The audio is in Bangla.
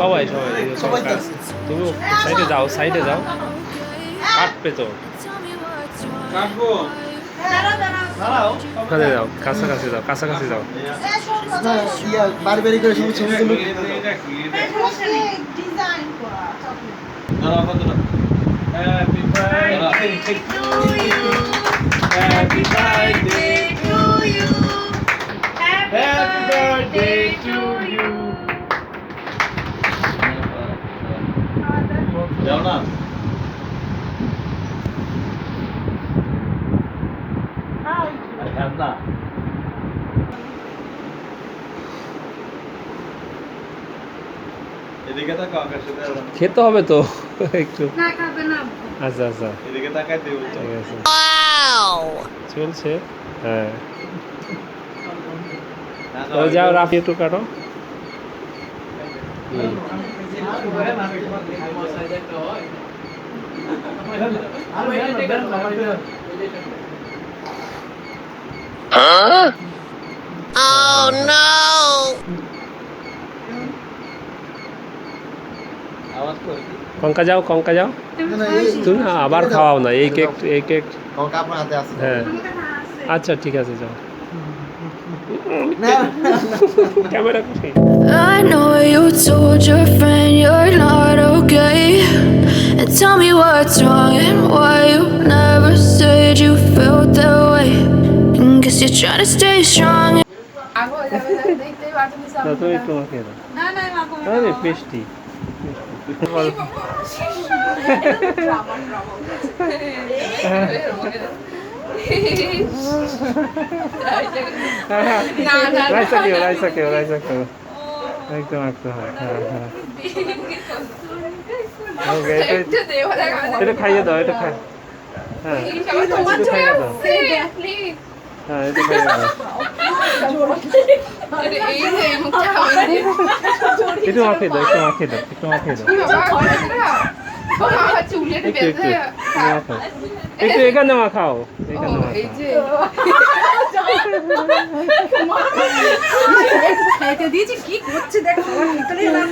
সবাই সবাই। তুমি সাইডে যাও সাইডে যাও। কাটবে তো ওখানে যাও কাছাকাছি যাও কাছাকাছি যাও। বাড়ি করে কি এটা দাঁড়াও যাও না না এদিকে তাকা আকাশে খেতে হবে তো একটু। না খাবে না। আচ্ছা আচ্ছা। এদিকে তাকাই দেব ঠিক আছে। চলছে? হ্যাঁ। যাও রাফি একটু কাটো। হুম। আওয়াজ করে কঙ্কা যাও কঙ্কা যাও। তুমি না আবার খাওয়াও না এই কেক এই কেক। হ্যাঁ। আচ্ছা ঠিক আছে যাও। ক্যামেরা কোথায়? what's wrong and why you never said you felt that way. And guess you're trying to stay strong. আগো যাবে দেখতেই পাচ্ছেন না তুমি একটু মাখিয়ে দাও না না মাগো আরে পেস্টি না না রাইসা কেউ রাইসা কেউ রাইসা কেউ একদম একদম হ্যাঁ হ্যাঁ ওকে এটা একটু দেওয়া এটা খাইয়ে দাও এটা খাই। হ্যাঁ। খাইয়ে দাও। হ্যাঁ এটা খাইয়ে দাও। একটু মাখিয়ে দাও একটু মাখিয়ে দাও একটু মাখিয়ে দাও। একটু এখানে মাখাও এখানে মাখাও। খাইতে দিয়েছি কি করছে দেখো ভিতরে না